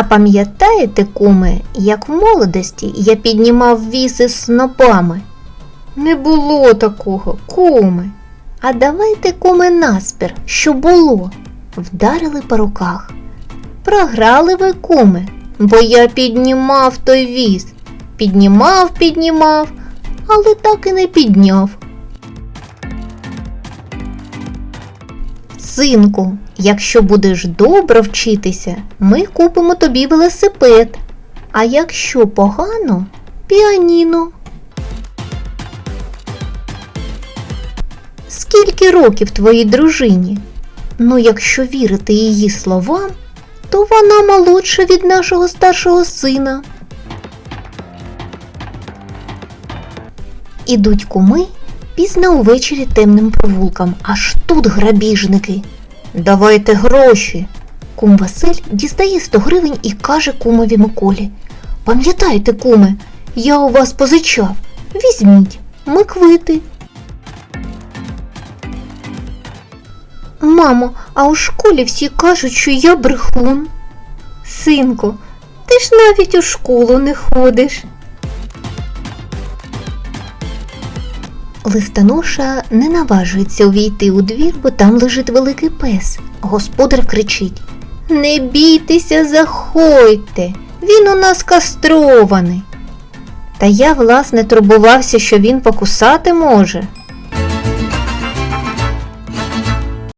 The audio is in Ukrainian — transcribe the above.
А пам'ятаєте, куме, як в молодості я піднімав віси з снопами? Не було такого, куме. А давайте, куме, наспір, що було. Вдарили по руках. Програли ви, куме, бо я піднімав той віз. Піднімав, піднімав, але так і не підняв. Синку, якщо будеш добре вчитися, ми купимо тобі велосипед. А якщо погано, піаніно. Скільки років твоїй дружині? Ну, якщо вірити її словам, то вона молодша від нашого старшого сина. Ідуть куми пізно увечері темним провулкам, аж тут грабіжники. Давайте гроші. Кум Василь дістає 100 гривень і каже кумові Миколі. Пам'ятайте, куме, я у вас позичав. Візьміть, ми квити. Мамо, а у школі всі кажуть, що я брехун. Синку, ти ж навіть у школу не ходиш. Листоноша не наважується увійти у двір, бо там лежить великий пес. Господар кричить Не бійтеся, заходьте, він у нас кастрований. Та я, власне, турбувався, що він покусати може.